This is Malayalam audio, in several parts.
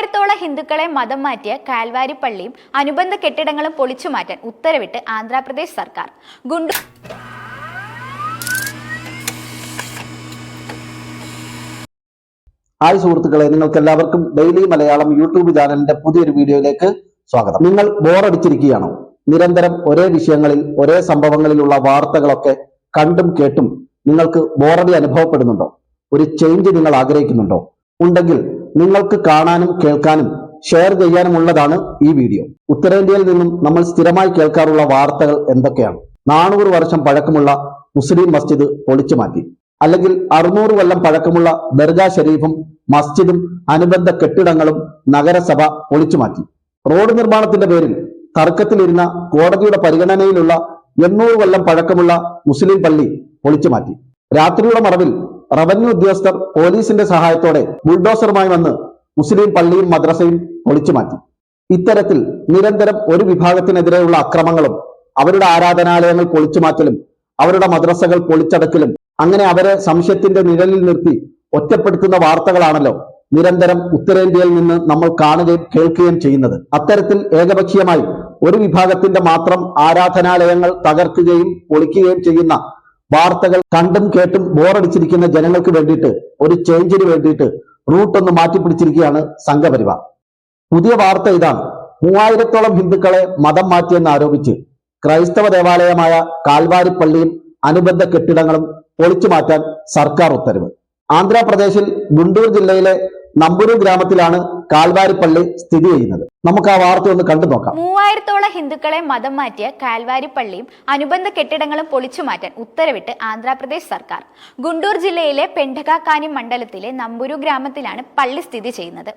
മൂവായിരത്തോളം ഹിന്ദുക്കളെ മതം മാറ്റിയ കാൽവാരി പള്ളിയും അനുബന്ധ കെട്ടിടങ്ങളും പൊളിച്ചു മാറ്റാൻ ഉത്തരവിട്ട് ആന്ധ്രാപ്രദേശ് സർക്കാർ. ഗുണ്ടു ഹായ് സുഹൃത്തുക്കളെ നിങ്ങൾക്ക് എല്ലാവർക്കും ഡെയിലി മലയാളം യൂട്യൂബ് ചാനലിന്റെ പുതിയൊരു വീഡിയോയിലേക്ക് സ്വാഗതം. നിങ്ങൾ ബോറടിച്ചിരിക്കുകയാണോ? നിരന്തരം ഒരേ വിഷയങ്ങളിൽ ഒരേ സംഭവങ്ങളിലുള്ള വാർത്തകളൊക്കെ കണ്ടും കേട്ടും നിങ്ങൾക്ക് ബോറടി അനുഭവപ്പെടുന്നുണ്ടോ? ഒരു ചേഞ്ച് നിങ്ങൾ ആഗ്രഹിക്കുന്നുണ്ടോ? ഉണ്ടെങ്കിൽ നിങ്ങൾക്ക് കാണാനും കേൾക്കാനും ഷെയർ ചെയ്യാനുമുള്ളതാണ് ഈ വീഡിയോ ഉത്തരേന്ത്യയിൽ നിന്നും നമ്മൾ സ്ഥിരമായി കേൾക്കാറുള്ള വാർത്തകൾ എന്തൊക്കെയാണ്? നാനൂറ് വർഷം പഴക്കമുള്ള മുസ്ലിം മസ്ജിദ് പൊളിച്ചു മാറ്റി. അല്ലെങ്കിൽ അറുന്നൂറ് കൊല്ലം പഴക്കമുള്ള ദർഗാ ഷരീഫും മസ്ജിദും അനുബന്ധ കെട്ടിടങ്ങളും നഗരസഭ പൊളിച്ചു മാറ്റി. റോഡ് നിർമ്മാണത്തിന്റെ പേരിൽ തർക്കത്തിലിരുന്ന കോടതിയുടെ പരിഗണനയിലുള്ള എണ്ണൂറ് കൊല്ലം പഴക്കമുള്ള മുസ്ലിം പള്ളി പൊളിച്ചു മാറ്റി. രാത്രിയുടെ മറവിൽ റവന്യൂ ഉദ്യോഗസ്ഥർ പോലീസിന്റെ സഹായത്തോടെ ബുൾഡോസറുമായി വന്ന് മുസ്ലിം പള്ളിയും മദ്രസയും പൊളിച്ചു മാറ്റി. ഇത്തരത്തിൽ നിരന്തരം ഒരു വിഭാഗത്തിനെതിരെയുള്ള അക്രമങ്ങളും അവരുടെ ആരാധനാലയങ്ങൾ പൊളിച്ചു മാറ്റലും അവരുടെ മദ്രസകൾ പൊളിച്ചടക്കലും അങ്ങനെ അവരെ സംശയത്തിന്റെ നിഴലിൽ നിർത്തി ഒറ്റപ്പെടുത്തുന്ന വാർത്തകളാണല്ലോ നിരന്തരം ഉത്തരേന്ത്യയിൽ നിന്ന് നമ്മൾ കാണുകയും കേൾക്കുകയും ചെയ്യുന്നത്. അത്തരത്തിൽ ഏകപക്ഷീയമായി ഒരു വിഭാഗത്തിന്റെ മാത്രം ആരാധനാലയങ്ങൾ തകർക്കുകയും പൊളിക്കുകയും ചെയ്യുന്ന വാർത്തകൾ കണ്ടും കേട്ടും ബോറടിച്ചിരിക്കുന്ന ജനങ്ങൾക്ക് വേണ്ടിയിട്ട് ഒരു ചേഞ്ചിന് വേണ്ടിയിട്ട് റൂട്ട് ഒന്ന് മാറ്റിപ്പിടിച്ചിരിക്കുകയാണ് സംഘപരിവാർ. പുതിയ വാർത്ത ഇതാണ്. മൂവായിരത്തോളം ഹിന്ദുക്കളെ മതം മാറ്റിയെന്ന് ആരോപിച്ച് ക്രൈസ്തവ ദേവാലയമായ കാൽവാരി കാൽവാരിപ്പള്ളിയും അനുബന്ധ കെട്ടിടങ്ങളും പൊളിച്ചു മാറ്റാൻ സർക്കാർ ഉത്തരവ്. ആന്ധ്രാപ്രദേശിൽ ഗുണ്ടൂർ ജില്ലയിലെ നമ്പൂരു ഗ്രാമത്തിലാണ് കാൽവാരിപ്പള്ളി സ്ഥിതി ചെയ്യുന്നത്. നമുക്ക് ആ വാർത്ത ഒന്ന് കണ്ടു നോക്കാം. മൂവായിരത്തോളം ഹിന്ദുക്കളെ മതം മാറ്റിയ കാൽവാരി പള്ളിയും അനുബന്ധ കെട്ടിടങ്ങളും പൊളിച്ചു മാറ്റാൻ ഉത്തരവിട്ട് ആന്ധ്രാപ്രദേശ് സർക്കാർ. ഗുണ്ടൂർ ജില്ലയിലെ പെണ്ടകാക്കാനി മണ്ഡലത്തിലെ നമ്പൂരു ഗ്രാമത്തിലാണ് പള്ളി സ്ഥിതി ചെയ്യുന്നത്.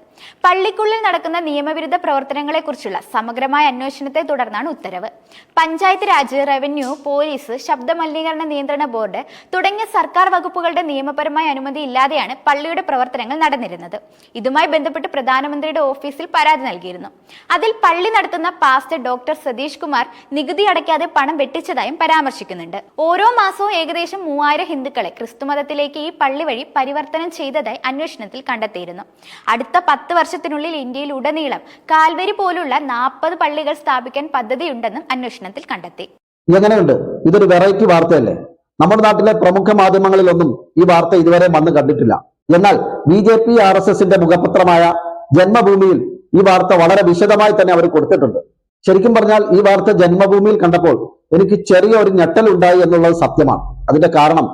പള്ളിക്കുള്ളിൽ നടക്കുന്ന നിയമവിരുദ്ധ പ്രവർത്തനങ്ങളെക്കുറിച്ചുള്ള സമഗ്രമായ അന്വേഷണത്തെ തുടർന്നാണ് ഉത്തരവ്. പഞ്ചായത്ത് രാജ് റവന്യൂ പോലീസ് ശബ്ദ മലിനീകരണ നിയന്ത്രണ ബോർഡ് തുടങ്ങിയ സർക്കാർ വകുപ്പുകളുടെ നിയമപരമായ അനുമതി ഇല്ലാതെയാണ് പള്ളിയുടെ പ്രവർത്തനങ്ങൾ നടന്നിരുന്നത്. ഇതുമായി ബന്ധപ്പെട്ട് പ്രധാനമന്ത്രിയുടെ ഓഫീസിൽ പരാതി നൽകിയിരുന്നു. അതിൽ പള്ളി നടത്തുന്ന പാസ്റ്റർ ഡോക്ടർ സതീഷ് കുമാർ നികുതി അടയ്ക്കാതെ പണം വെട്ടിച്ചതായും പരാമർശിക്കുന്നുണ്ട്. ഓരോ മാസവും ഏകദേശം മൂവായിരം ഹിന്ദുക്കളെ ക്രിസ്തുമതത്തിലേക്ക് ഈ പള്ളി വഴി പരിവർത്തനം ചെയ്തതായി അന്വേഷണത്തിൽ കണ്ടെത്തിയിരുന്നു. അടുത്ത പത്ത് വർഷത്തിനുള്ളിൽ ഇന്ത്യയിൽ ഉടനീളം കാൽവരി പോലുള്ള നാൽപ്പത് പള്ളികൾ സ്ഥാപിക്കാൻ പദ്ധതിയുണ്ടെന്നും അന്വേഷണത്തിൽ കണ്ടെത്തി. എങ്ങനെയുണ്ട് ഇതൊരു വെറൈറ്റി വാർത്തയല്ലേ? നമ്മുടെ നാട്ടിലെ പ്രമുഖ മാധ്യമങ്ങളിലൊന്നും ഈ വാർത്ത ഇതുവരെ വന്ന് കണ്ടിട്ടില്ല. എന്നാൽ B J P R S എസിന്റെ മുഖപത്രമായ ജന്മഭൂമിയിൽ ഈ വാർത്ത വളരെ വിശദമായി തന്നെ അവർ കൊടുത്തിട്ടുണ്ട്. ശരിക്കും പറഞ്ഞാൽ ഈ വാർത്ത ജന്മഭൂമിയിൽ കണ്ടപ്പോൾ എനിക്ക് ചെറിയ ഒരു ഞെട്ടൽ ഉണ്ടായി എന്നുള്ളത് സത്യമാണ്. അതിന്റെ കാരണം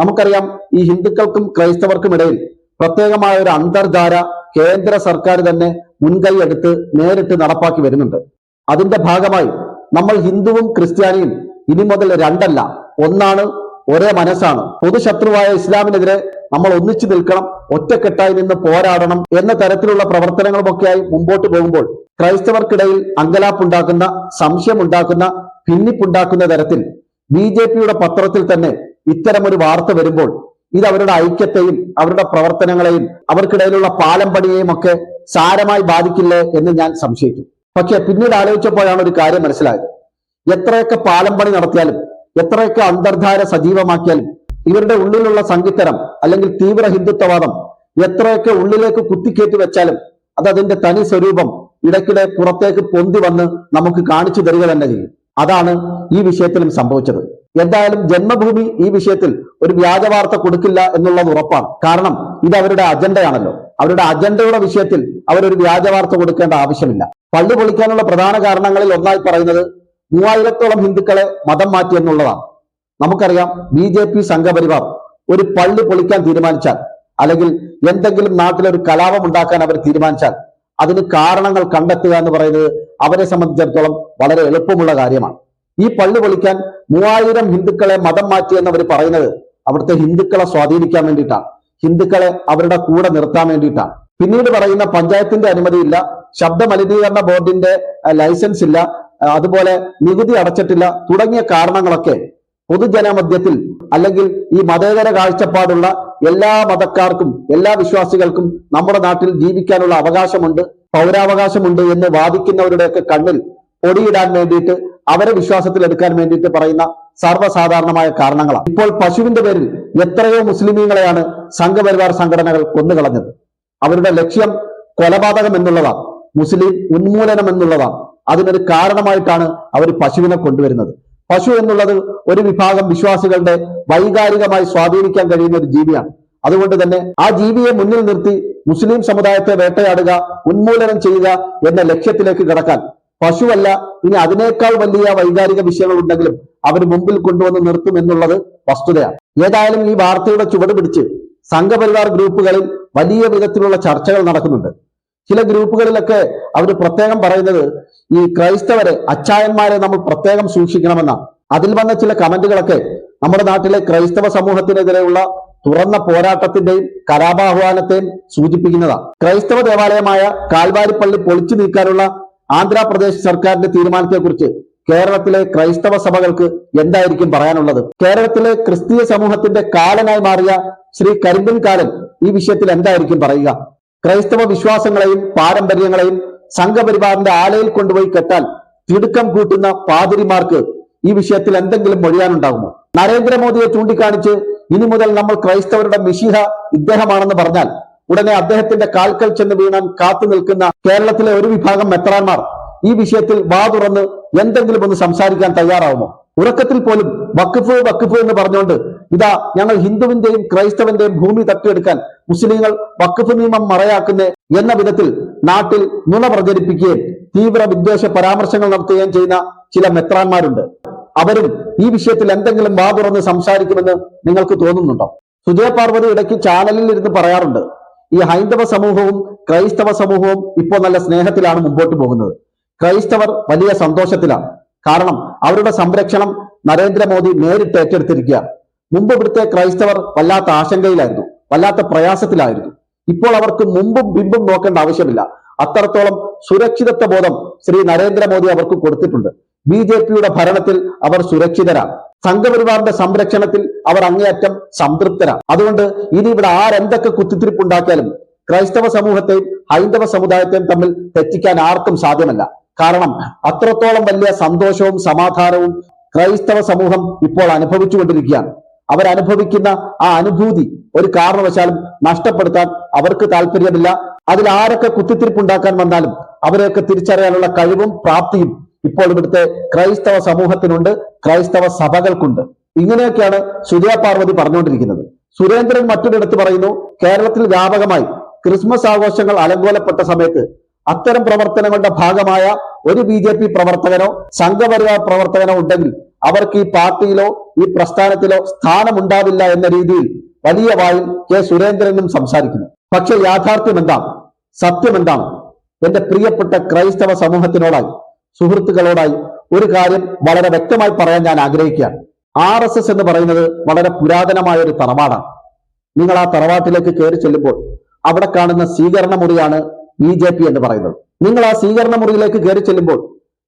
നമുക്കറിയാം ഈ ഹിന്ദുക്കൾക്കും ക്രൈസ്തവർക്കും ഇടയിൽ പ്രത്യേകമായ ഒരു അന്തർധാര കേന്ദ്ര സർക്കാർ തന്നെ മുൻകൈ എടുത്ത് നേരിട്ട് നടപ്പാക്കി വരുന്നുണ്ട്. അതിന്റെ ഭാഗമായി നമ്മൾ ഹിന്ദുവും ക്രിസ്ത്യാനിയും ഇനി മുതൽ രണ്ടല്ല. ഒന്നാണ് ഒരേ മനസ്സാണ്. പൊതുശത്രുവായ ഇസ്ലാമിനെതിരെ നമ്മൾ ഒന്നിച്ചു നിൽക്കണം ഒറ്റക്കെട്ടായി നിന്ന് പോരാടണം എന്ന തരത്തിലുള്ള പ്രവർത്തനങ്ങളുമൊക്കെയായി മുമ്പോട്ട് പോകുമ്പോൾ ക്രൈസ്തവർക്കിടയിൽ അങ്കലാപ്പുണ്ടാക്കുന്ന സംശയമുണ്ടാക്കുന്ന ഭിന്നിപ്പുണ്ടാക്കുന്ന തരത്തിൽ ബി ജെ പിയുടെ പത്രത്തിൽ തന്നെ ഇത്തരമൊരു വാർത്ത വരുമ്പോൾ ഇത് അവരുടെ ഐക്യത്തെയും അവരുടെ പ്രവർത്തനങ്ങളെയും അവർക്കിടയിലുള്ള പാലം പണിയെയും ഒക്കെ സാരമായി ബാധിക്കില്ലേ എന്ന് ഞാൻ സംശയിക്കും. പക്ഷെ പിന്നീട് ആലോചിച്ചപ്പോഴാണ് ഒരു കാര്യം മനസ്സിലായത്. എത്രയൊക്കെ പാലം പണി നടത്തിയാലും എത്രയൊക്കെ അന്തർധാര സജീവമാക്കിയാലും ഇവരുടെ ഉള്ളിലുള്ള സംഗീതരം അല്ലെങ്കിൽ തീവ്ര ഹിന്ദുത്വവാദം എത്രയൊക്കെ ഉള്ളിലേക്ക് കുത്തിക്കേറ്റി വെച്ചാലും അത് അതിന്റെ തനി സ്വരൂപം ഇടയ്ക്കിടെ പുറത്തേക്ക് പൊന്തി വന്ന് നമുക്ക് കാണിച്ചു തരിക തന്നെ ചെയ്യും. അതാണ് ഈ വിഷയത്തിലും സംഭവിച്ചത്. എന്തായാലും ജന്മഭൂമി ഈ വിഷയത്തിൽ ഒരു വ്യാജ വാർത്ത കൊടുക്കില്ല എന്നുള്ളത് ഉറപ്പാണ്. കാരണം ഇത് അവരുടെ അജണ്ടയാണല്ലോ. അവരുടെ അജണ്ടയുടെ വിഷയത്തിൽ അവരൊരു വ്യാജ വാർത്ത കൊടുക്കേണ്ട ആവശ്യമില്ല. പള്ളി പൊളിക്കാനുള്ള പ്രധാന കാരണങ്ങളിൽ ഒന്നായി പറയുന്നത് മൂവായിരത്തോളം ഹിന്ദുക്കളെ മതം മാറ്റി എന്നുള്ളതാണ്. നമുക്കറിയാം ബി ജെ പി സംഘപരിവാർ ഒരു പള്ളി പൊളിക്കാൻ തീരുമാനിച്ചാൽ അല്ലെങ്കിൽ എന്തെങ്കിലും നാട്ടിലൊരു കലാപം ഉണ്ടാക്കാൻ അവർ തീരുമാനിച്ചാൽ അതിന് കാരണങ്ങൾ കണ്ടെത്തുക എന്ന് പറയുന്നത് അവരെ സംബന്ധിച്ചിടത്തോളം വളരെ എളുപ്പമുള്ള കാര്യമാണ്. ഈ പള്ളി പൊളിക്കാൻ മൂവായിരം ഹിന്ദുക്കളെ മതം മാറ്റി എന്നവർ പറയുന്നത് അവിടുത്തെ ഹിന്ദുക്കളെ സ്വാധീനിക്കാൻ വേണ്ടിയിട്ടാണ്. ഹിന്ദുക്കളെ അവരുടെ കൂടെ നിർത്താൻ വേണ്ടിയിട്ടാണ്. പിന്നീട് പറയുന്ന പഞ്ചായത്തിന്റെ അനുമതിയില്ല ശബ്ദ മലിനീകരണ ബോർഡിന്റെ ലൈസൻസ് ഇല്ല അതുപോലെ നികുതി അടച്ചിട്ടില്ല തുടങ്ങിയ കാരണങ്ങളൊക്കെ പൊതുജനമധ്യത്തിൽ അല്ലെങ്കിൽ ഈ മതേതര കാഴ്ചപ്പാടുള്ള എല്ലാ മതക്കാർക്കും എല്ലാ വിശ്വാസികൾക്കും നമ്മുടെ നാട്ടിൽ ജീവിക്കാനുള്ള അവകാശമുണ്ട് പൗരാവകാശമുണ്ട് എന്ന് വാദിക്കുന്നവരുടെയൊക്കെ കണ്ണിൽ പൊടിയിടാൻ വേണ്ടിയിട്ട് അവരെ വിശ്വാസത്തിൽ എടുക്കാൻ വേണ്ടിയിട്ട് പറയുന്ന സർവസാധാരണമായ കാരണങ്ങളാണ്. ഇപ്പോൾ പശുവിന്റെ പേരിൽ എത്രയോ മുസ്ലിമീങ്ങളെയാണ് സംഘപരിവാർ സംഘടനകൾ കൊന്നുകളഞ്ഞത്. അവരുടെ ലക്ഷ്യം കൊലപാതകം എന്നുള്ളതാണ് മുസ്ലിം ഉന്മൂലനം എന്നുള്ളതാണ് അതിനൊരു കാരണമായിട്ടാണ് അവർ പശുവിനെ കൊണ്ടുവരുന്നത്. പശു എന്നുള്ളത് ഒരു വിഭാഗം വിശ്വാസികളുടെ വൈകാരികമായി സ്വാധീനിക്കാൻ കഴിയുന്ന ഒരു ജീവിയാണ്. അതുകൊണ്ട് തന്നെ ആ ജീവിയെ മുന്നിൽ നിർത്തി മുസ്ലിം സമുദായത്തെ വേട്ടയാടുക ഉന്മൂലനം ചെയ്യുക എന്ന ലക്ഷ്യത്തിലേക്ക് കടക്കാൻ. പശുവല്ല ഇനി അതിനേക്കാൾ വലിയ വൈകാരിക വിഷയങ്ങൾ ഉണ്ടെങ്കിലും അവർ മുമ്പിൽ കൊണ്ടുവന്ന് നിർത്തും എന്നുള്ളത് വസ്തുതയാണ്. ഏതായാലും ഈ വാർത്തയുടെ ചുവട് പിടിച്ച് സംഘപരിവാർ ഗ്രൂപ്പുകളിൽ വലിയ വിധത്തിലുള്ള ചർച്ചകൾ നടക്കുന്നുണ്ട്. ചില ഗ്രൂപ്പുകളിലൊക്കെ അവർ പ്രത്യേകം പറയുന്നത് ഈ ക്രൈസ്തവരെ അച്ചായന്മാരെ നമ്മൾ പ്രത്യേകം സൂക്ഷിക്കണമെന്നാണ് അതിൽ വന്ന ചില കമന്റുകളൊക്കെ നമ്മുടെ നാട്ടിലെ ക്രൈസ്തവ സമൂഹത്തിനെതിരെയുള്ള തുറന്ന പോരാട്ടത്തിന്റെയും കലാപാഹ്വാനത്തെയും സൂചിപ്പിക്കുന്നതാണ് ക്രൈസ്തവ ദേവാലയമായ കാൽവാരിപ്പള്ളി പൊളിച്ചു നീക്കാനുള്ള ആന്ധ്രാപ്രദേശ് സർക്കാരിന്റെ തീരുമാനത്തെക്കുറിച്ച് കേരളത്തിലെ ക്രൈസ്തവ സഭകൾക്ക് എന്തായിരിക്കും പറയാനുള്ളത്? കേരളത്തിലെ ക്രിസ്തീയ സമൂഹത്തിന്റെ കാലനായി മാറിയ ശ്രീ കരിമ്പിൻ കാലൻ ഈ വിഷയത്തിൽ എന്തായിരിക്കും പറയുക? ക്രൈസ്തവ വിശ്വാസങ്ങളെയും പാരമ്പര്യങ്ങളെയും സംഘപരിവാറിന്റെ ആലയിൽ കൊണ്ടുപോയി കെട്ടാൽ തിടുക്കം കൂട്ടുന്ന പാതിരിമാർക്ക് ഈ വിഷയത്തിൽ എന്തെങ്കിലും മൊഴിയാനുണ്ടാകുമോ? നരേന്ദ്രമോദിയെ ചൂണ്ടിക്കാണിച്ച് ഇനി മുതൽ നമ്മൾ ക്രൈസ്തവരുടെ മിശിഹ ഇദ്ദേഹമാണെന്ന് പറഞ്ഞാൽ ഉടനെ അദ്ദേഹത്തിന്റെ കാൽക്കൽ ചെന്ന് വീണാൻ കാത്തു നിൽക്കുന്ന കേരളത്തിലെ ഒരു വിഭാഗം മെത്രാന്മാർ ഈ വിഷയത്തിൽ വാ തുറന്ന് എന്തെങ്കിലും ഒന്ന് സംസാരിക്കാൻ തയ്യാറാവുമോ? ഉറക്കത്തിൽ പോലും വക്കുഫ് വക്കുഫ് എന്ന് പറഞ്ഞുകൊണ്ട് ഇതാ ഞങ്ങൾ ഹിന്ദുവിന്റെയും ക്രൈസ്തവന്റെയും ഭൂമി തട്ടിയെടുക്കാൻ മുസ്ലിങ്ങൾ വക്കഫ് നിയമം മറയാക്കുന്നേ എന്ന വിധത്തിൽ നാട്ടിൽ നുണ പ്രചരിപ്പിക്കുകയും തീവ്ര വിദ്വേഷ പരാമർശങ്ങൾ നടത്തുകയും ചെയ്യുന്ന ചില മെത്രാന്മാരുണ്ട്. അവരും ഈ വിഷയത്തിൽ എന്തെങ്കിലും വാ തുറന്ന് സംസാരിക്കുമെന്ന് നിങ്ങൾക്ക് തോന്നുന്നുണ്ടോ? സുജയ പാർവതി ഇടയ്ക്ക് ചാനലിൽ ഇരുന്ന് പറയാറുണ്ട് ഈ ഹൈന്ദവ സമൂഹവും ക്രൈസ്തവ സമൂഹവും ഇപ്പോൾ നല്ല സ്നേഹത്തിലാണ് മുമ്പോട്ട് പോകുന്നത്. ക്രൈസ്തവർ വലിയ സന്തോഷത്തിലാണ്. കാരണം അവരുടെ സംരക്ഷണം നരേന്ദ്രമോദി നേരിട്ട് ഏറ്റെടുത്തിരിക്കുക മുമ്പ് ഇവിടുത്തെ ക്രൈസ്തവർ വല്ലാത്ത ആശങ്കയിലായിരുന്നു വല്ലാത്ത പ്രയാസത്തിലായിരുന്നു. ഇപ്പോൾ അവർക്ക് മുമ്പും ബിമ്പും നോക്കേണ്ട ആവശ്യമില്ല. അത്രത്തോളം സുരക്ഷിതത്വ ബോധം ശ്രീ നരേന്ദ്രമോദി അവർക്ക് കൊടുത്തിട്ടുണ്ട്. ബി ജെ പിയുടെ ഭരണത്തിൽ അവർ സുരക്ഷിതരാണ്. സംഘപരിവാറിന്റെ സംരക്ഷണത്തിൽ അവർ അങ്ങേയറ്റം സംതൃപ്തരാണ്. അതുകൊണ്ട് ഇനി ഇവിടെ ആരെന്തൊക്കെ കുത്തിത്തിരിപ്പുണ്ടാക്കിയാലും ക്രൈസ്തവ സമൂഹത്തെയും ഹൈന്ദവ സമുദായത്തെയും തമ്മിൽ തെറ്റിക്കാൻ ആർക്കും സാധ്യമല്ല. കാരണം അത്രത്തോളം വലിയ സന്തോഷവും സമാധാനവും ക്രൈസ്തവ സമൂഹം ഇപ്പോൾ അനുഭവിച്ചുകൊണ്ടിരിക്കുകയാണ്. അവരനുഭവിക്കുന്ന ആ അനുഭൂതി ഒരു കാരണവശാലും നഷ്ടപ്പെടുത്താൻ അവർക്ക് താല്പര്യമില്ല. അതിൽ ആരൊക്കെ കുത്തിത്തിരിപ്പുണ്ടാക്കാൻ വന്നാലും അവരെയൊക്കെ തിരിച്ചറിയാനുള്ള കഴിവും പ്രാപ്തിയും ഇപ്പോൾ ഇവിടുത്തെ ക്രൈസ്തവ സമൂഹത്തിനുണ്ട് ക്രൈസ്തവ സഭകൾക്കുണ്ട്. ഇങ്ങനെയൊക്കെയാണ് സുജയ പാർവതി പറഞ്ഞുകൊണ്ടിരിക്കുന്നത്. സുരേന്ദ്രൻ മറ്റൊരിടത്ത് പറയുന്നു കേരളത്തിൽ വ്യാപകമായി ക്രിസ്മസ് ആഘോഷങ്ങൾ അലങ്കോലപ്പെട്ട സമയത്ത് അത്തരം പ്രവർത്തനങ്ങളുടെ ഭാഗമായ ഒരു ബി ജെ പി പ്രവർത്തകനോ സംഘപരിവാർ പ്രവർത്തകനോ ഉണ്ടെങ്കിൽ അവർക്ക് ഈ പാർട്ടിയിലോ ഈ പ്രസ്ഥാനത്തിലോ സ്ഥാനമുണ്ടാവില്ല എന്ന രീതിയിൽ വലിയ വായിൽ കെ സുരേന്ദ്രനും സംസാരിക്കുന്നു. പക്ഷെ യാഥാർത്ഥ്യം എന്താണ് സത്യം എന്താണ് എന്റെ പ്രിയപ്പെട്ട ക്രൈസ്തവ സമൂഹത്തിനോടായി സുഹൃത്തുക്കളോടായി ഒരു കാര്യം വളരെ വ്യക്തമായി പറയാൻ ഞാൻ ആഗ്രഹിക്കുകയാണ്. ആർ എസ് എസ് എന്ന് പറയുന്നത് വളരെ പുരാതനമായ ഒരു തറവാടാണ്. നിങ്ങൾ ആ തറവാട്ടിലേക്ക് കയറി ചെല്ലുമ്പോൾ അവിടെ കാണുന്ന സ്വീകരണ മുറിയാണ് ബി ജെ പി എന്ന് പറയുന്നത്. നിങ്ങൾ ആ സ്വീകരണ മുറിയിലേക്ക് കയറി ചെല്ലുമ്പോൾ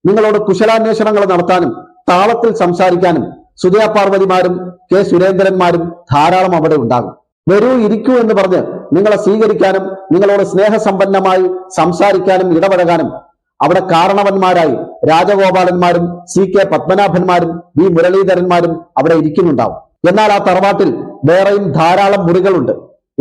നിങ്ങളോട് കുശലാന്വേഷണങ്ങൾ നടത്താനും താളത്തിൽ സംസാരിക്കാനും സുജയ പാർവതിമാരും കെ സുരേന്ദ്രന്മാരും ധാരാളം അവിടെ ഉണ്ടാകും. വരൂ ഇരിക്കൂ എന്ന് പറഞ്ഞ് നിങ്ങളെ സ്വീകരിക്കാനും നിങ്ങളോട് സ്നേഹസമ്പന്നമായി സംസാരിക്കാനും ഇടപഴകാനും അവിടെ കാരണവന്മാരായി രാജഗോപാലന്മാരും സി കെ പത്മനാഭന്മാരും വി മുരളീധരന്മാരും അവിടെ ഇരിക്കുന്നുണ്ടാവും. എന്നാൽ ആ തറവാട്ടിൽ വേറെയും ധാരാളം മുറികളുണ്ട്.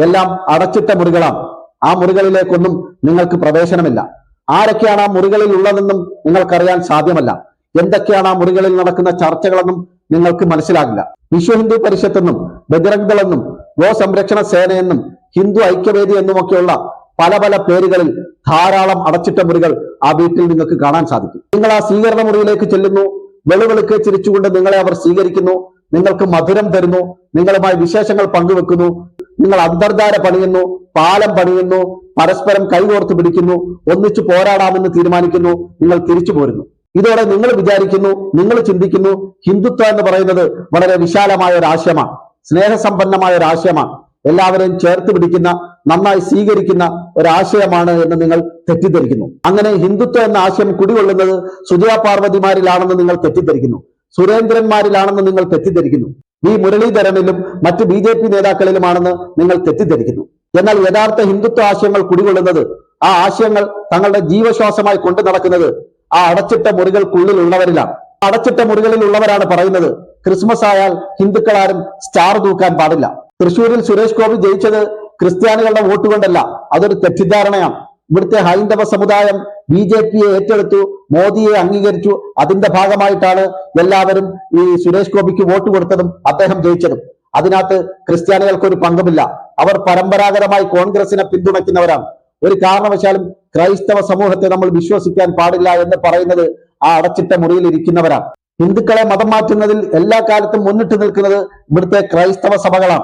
എല്ലാം അടച്ചിട്ട മുറികളാണ്. ആ മുറികളിലേക്കൊന്നും നിങ്ങൾക്ക് പ്രവേശനമില്ല. ആരൊക്കെയാണ് ആ മുറികളിൽ ഉള്ളതെന്നും നിങ്ങൾക്കറിയാൻ സാധ്യമല്ല. എന്തൊക്കെയാണ് ആ മുറികളിൽ നടക്കുന്ന ചർച്ചകളെന്നും നിങ്ങൾക്ക് മനസ്സിലാകില്ല. വിശ്വ ഹിന്ദു പരിഷത്ത് എന്നും ബജറംഗ് ദളെന്നും ഗോ സംരക്ഷണ സേനയെന്നും ഹിന്ദു ഐക്യവേദി എന്നുമൊക്കെയുള്ള പല പല പേരുകളിൽ ധാരാളം അടച്ചിട്ട മുറികൾ ആ വീട്ടിൽ നിങ്ങൾക്ക് കാണാൻ സാധിക്കും. നിങ്ങൾ ആ സ്വീകരണ മുറിയിലേക്ക് ചെല്ലുന്നു. വെളുവെളുക്കെ ചിരിച്ചുകൊണ്ട് നിങ്ങളെ അവർ സ്വീകരിക്കുന്നു. നിങ്ങൾക്ക് മധുരം തരുന്നു. നിങ്ങളുമായി വിശേഷങ്ങൾ പങ്കുവെക്കുന്നു. നിങ്ങൾ അന്തർധാര പണിയുന്നു. പാലം പണിയുന്നു. പരസ്പരം കൈകോർത്ത് പിടിക്കുന്നു. ഒന്നിച്ചു പോരാടാമെന്ന് തീരുമാനിക്കുന്നു. നിങ്ങൾ തിരിച്ചു പോരുന്നു ഇതോടെ നിങ്ങൾ വിചാരിക്കുന്നു നിങ്ങൾ ചിന്തിക്കുന്നു ഹിന്ദുത്വ എന്ന് പറയുന്നത് വളരെ വിശാലമായ ഒരു ആശയമാണ് സ്നേഹസമ്പന്നമായ ഒരു ആശയമാണ്. എല്ലാവരെയും ചേർത്ത് പിടിക്കുന്ന നന്നായി സ്വീകരിക്കുന്ന ഒരാശയമാണ് എന്ന് നിങ്ങൾ തെറ്റിദ്ധരിക്കുന്നു. അങ്ങനെ ഹിന്ദുത്വം എന്ന ആശയം കുടികൊള്ളുന്നത് സുജയ പാർവതിമാരിലാണെന്ന് നിങ്ങൾ തെറ്റിദ്ധരിക്കുന്നു സുരേന്ദ്രന്മാരിലാണെന്ന് നിങ്ങൾ തെറ്റിദ്ധരിക്കുന്നു വി മുരളീധരനിലും മറ്റ് ബി ജെ പി നേതാക്കളിലുമാണെന്ന് നിങ്ങൾ തെറ്റിദ്ധരിക്കുന്നു. എന്നാൽ യഥാർത്ഥ ഹിന്ദുത്വ ആശയങ്ങൾ കുടികൊള്ളുന്നത് ആ ആശയങ്ങൾ തങ്ങളുടെ ജീവശ്വാസമായി കൊണ്ടു നടക്കുന്നത് ആ അടച്ചിട്ട മുറികൾക്കുള്ളിലുള്ളവരിലാണ് അടച്ചിട്ട മുറികളിൽ ഉള്ളവരാണ് പറയുന്നത്. ക്രിസ്മസ് ആയാൽ ഹിന്ദുക്കളാരും സ്റ്റാർ തൂക്കാൻ പാടില്ല. തൃശൂരിൽ സുരേഷ് ഗോപി ജയിച്ചത് ക്രിസ്ത്യാനികളുടെ വോട്ട് കൊണ്ടല്ല. അതൊരു തെറ്റിദ്ധാരണയാണ്. ഇവിടുത്തെ ഹൈന്ദവ സമുദായം ബി ജെ പിയെ ഏറ്റെടുത്തു മോദിയെ അംഗീകരിച്ചു. അതിന്റെ ഭാഗമായിട്ടാണ് എല്ലാവരും ഈ സുരേഷ് ഗോപിക്ക് വോട്ട് കൊടുത്തതും അദ്ദേഹം ജയിച്ചതും. അതിനകത്ത് ക്രിസ്ത്യാനികൾക്ക് ഒരു പങ്കുമില്ല. അവർ പരമ്പരാഗതമായി കോൺഗ്രസിനെ പിന്തുണയ്ക്കുന്നവരാണ്. ഒരു കാരണവശാലും ക്രൈസ്തവ സമൂഹത്തെ നമ്മൾ വിശ്വസിക്കാൻ പാടില്ല എന്ന് പറയുന്നത് ആ അടച്ചിട്ട മുറിയിൽ ഇരിക്കുന്നവരാണ്. ഹിന്ദുക്കളെ മതം മാറ്റുന്നതിൽ എല്ലാ കാലത്തും മുന്നിട്ട് നിൽക്കുന്നത് ഇവിടുത്തെ ക്രൈസ്തവ സഭകളാണ്.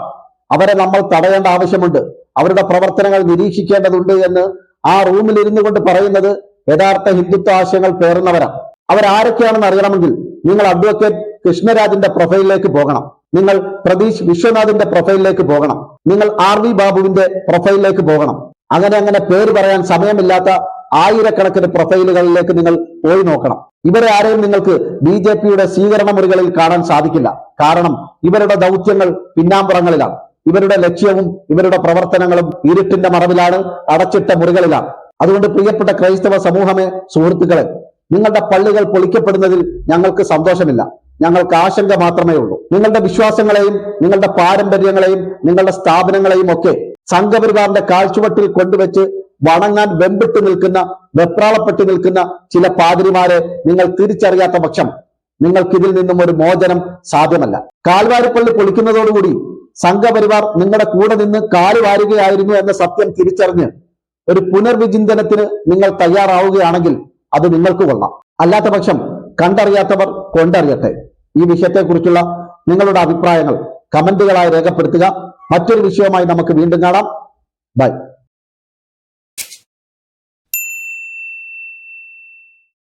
അവരെ നമ്മൾ തടയേണ്ട ആവശ്യമുണ്ട്. അവരുടെ പ്രവർത്തനങ്ങൾ നിരീക്ഷിക്കേണ്ടതുണ്ട് എന്ന് ആ റൂമിൽ ഇരുന്നു കൊണ്ട് പറയുന്നത് യഥാർത്ഥ ഹിന്ദുത്വ ആശയങ്ങൾ പേറുന്നവരാണ്. അവരാരൊക്കെയാണെന്ന് അറിയണമെങ്കിൽ നിങ്ങൾ അഡ്വക്കേറ്റ് കൃഷ്ണരാജിന്റെ പ്രൊഫൈലിലേക്ക് പോകണം. നിങ്ങൾ പ്രതീഷ് വിശ്വനാഥിന്റെ പ്രൊഫൈലിലേക്ക് പോകണം. നിങ്ങൾ ആർ വി ബാബുവിന്റെ പ്രൊഫൈലിലേക്ക് പോകണം. അങ്ങനെ അങ്ങനെ പേര് പറയാൻ സമയമില്ലാത്ത ആയിരക്കണക്കിന് പ്രൊഫൈലുകളിലേക്ക് നിങ്ങൾ പോയി നോക്കണം. ഇവരെ ആരെയും നിങ്ങൾക്ക് ബി ജെ പിയുടെ സ്വീകരണ മുറികളിൽ കാണാൻ സാധിക്കില്ല. കാരണം ഇവരുടെ ദൗത്യങ്ങൾ പിന്നാമ്പുറങ്ങളിലാണ്. ഇവരുടെ ലക്ഷ്യവും ഇവരുടെ പ്രവർത്തനങ്ങളും ഇരുട്ടിന്റെ മറവിലാണ് അടച്ചിട്ട മുറികളിലാണ്. അതുകൊണ്ട് പ്രിയപ്പെട്ട ക്രൈസ്തവ സമൂഹമേ സുഹൃത്തുക്കളെ നിങ്ങളുടെ പള്ളികൾ പൊളിക്കപ്പെടുന്നതിൽ ഞങ്ങൾക്ക് സന്തോഷമില്ല. ഞങ്ങൾക്ക് ആശങ്ക മാത്രമേ ഉള്ളൂ. നിങ്ങളുടെ വിശ്വാസങ്ങളെയും നിങ്ങളുടെ പാരമ്പര്യങ്ങളെയും നിങ്ങളുടെ സ്ഥാപനങ്ങളെയും ഒക്കെ സംഘപരിവാറിന്റെ കാഴ്ചവട്ടിൽ കൊണ്ടുവച്ച് വണങ്ങാൻ വെമ്പിട്ട് നിൽക്കുന്ന വെപ്രാളപ്പെട്ട് നിൽക്കുന്ന ചില പാതിരിമാരെ നിങ്ങൾ തിരിച്ചറിയാത്ത പക്ഷം നിങ്ങൾക്ക് ഇതിൽ നിന്നും ഒരു മോചനം സാധ്യമല്ല. കാൽവാരിപ്പള്ളി പൊളിക്കുന്നതോടുകൂടി സംഘപരിവാർ നിങ്ങളുടെ കൂടെ നിന്ന് കാലുവാരുകയായിരുന്നു എന്ന സത്യം തിരിച്ചറിഞ്ഞ് ഒരു പുനർവിചിന്തനത്തിന് നിങ്ങൾ തയ്യാറാവുകയാണെങ്കിൽ അത് നിങ്ങൾക്ക് കൊള്ളാം. അല്ലാത്ത പക്ഷം കണ്ടറിയാത്തവർ കൊണ്ടറിയട്ടെ. ഈ വിഷയത്തെക്കുറിച്ചുള്ള നിങ്ങളുടെ അഭിപ്രായങ്ങൾ കമന്റുകളായി രേഖപ്പെടുത്തുക. മറ്റൊരു വിഷയവുമായി നമുക്ക് വീണ്ടും കാണാം. ബൈ.